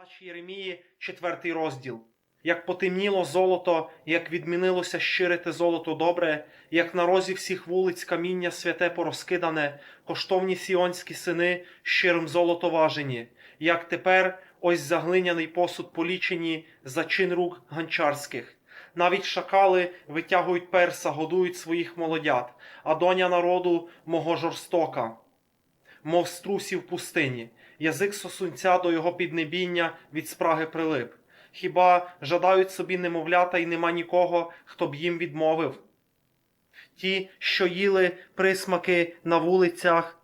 Плач Єремії, четвертий розділ. Як потемніло золото, як відмінилося щирите золото добре, як на розі всіх вулиць каміння святе порозкидане, коштовні сіонські сини щирим золото важені, як тепер ось заглиняний посуд полічені за чин рук ганчарських. Навіть шакали витягують перса, годують своїх молодят, а доня народу мого жорстока мов струсі в пустині, язик сосунця до його піднебіння від спраги прилип. Хіба жадають собі немовлята і нема нікого, хто б їм відмовив? Ті, що їли присмаки на вулицях,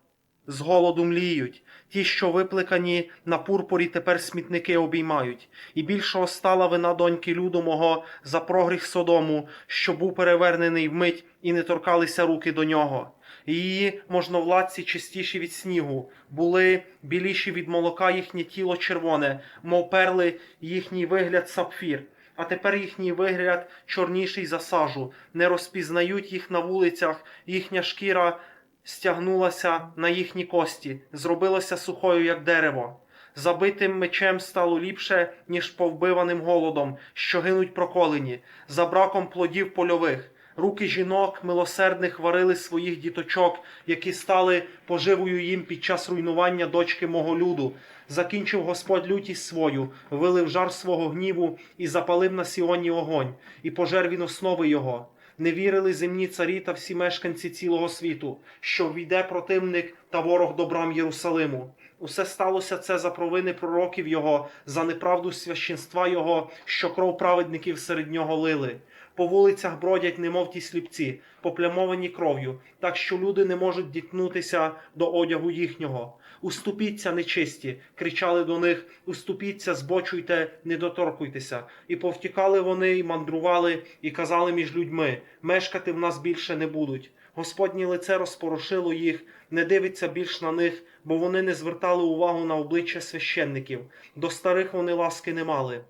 з голоду мліють, ті, що випликані на пурпурі, тепер смітники обіймають, і більшого стала вина доньки люду мого за прогріх Содому, що був перевернений вмить, і не торкалися руки до нього. Її можновладці чистіші від снігу, були біліші від молока їхнє тіло червоне, мов перли їхній вигляд сапфір. А тепер їхній вигляд чорніший за сажу, не розпізнають їх на вулицях, їхня шкіра стягнулася на їхні кості, зробилася сухою, як дерево. Забитим мечем стало ліпше, ніж повбиваним голодом, що гинуть проколені, за браком плодів польових. Руки жінок милосердних варили своїх діточок, які стали поживою їм під час руйнування дочки мого люду. Закінчив Господь лютість свою, вилив жар свого гніву і запалив на Сіоні огонь, і пожер він основи його. Не вірили земні царі та всі мешканці цілого світу, що війде противник та ворог до брам Єрусалиму. Усе сталося це за провини пророків його, за неправду священства його, що кров праведників серед нього лили. По вулицях бродять, немов ті сліпці, поплямовані кров'ю, так що люди не можуть діткнутися до одягу їхнього. Уступіться, нечисті, кричали до них, уступіться, збочуйте, не доторкуйтеся. І повтікали вони, і мандрували, і казали між людьми: мешкати в нас більше не будуть. Господнє лице розпорошило їх, не дивиться більш на них, бо вони не звертали увагу на обличчя священників. До старих вони ласки не мали.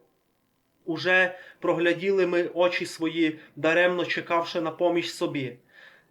Уже прогляділи ми очі свої, даремно чекавши на поміч собі.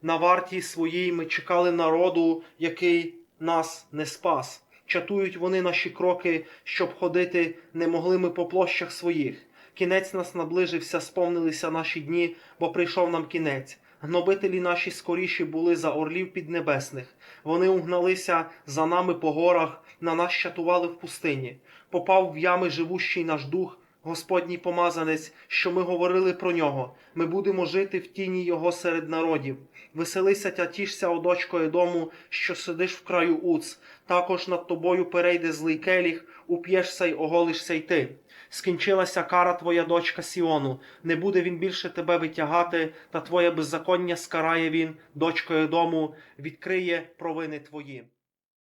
На варті своїй ми чекали народу, який нас не спас. Чатують вони наші кроки, щоб ходити, не могли ми по площах своїх. Кінець нас наближився, сповнилися наші дні, бо прийшов нам кінець. Гнобителі наші скоріші були за орлів піднебесних. Вони угналися за нами по горах, на нас чатували в пустині. Попав в ями живущий наш дух, Господній помазанець, що ми говорили про нього. Ми будемо жити в тіні його серед народів. Веселися та тішся, о Едому, що сидиш в краю уц. Також над тобою перейде злий келіх, уп'єшся й оголишся й ти. Скінчилася кара твоя дочка Сіону, не буде він більше тебе витягати, та твоє беззаконня скарає він, дочко Едому, відкриє провини твої.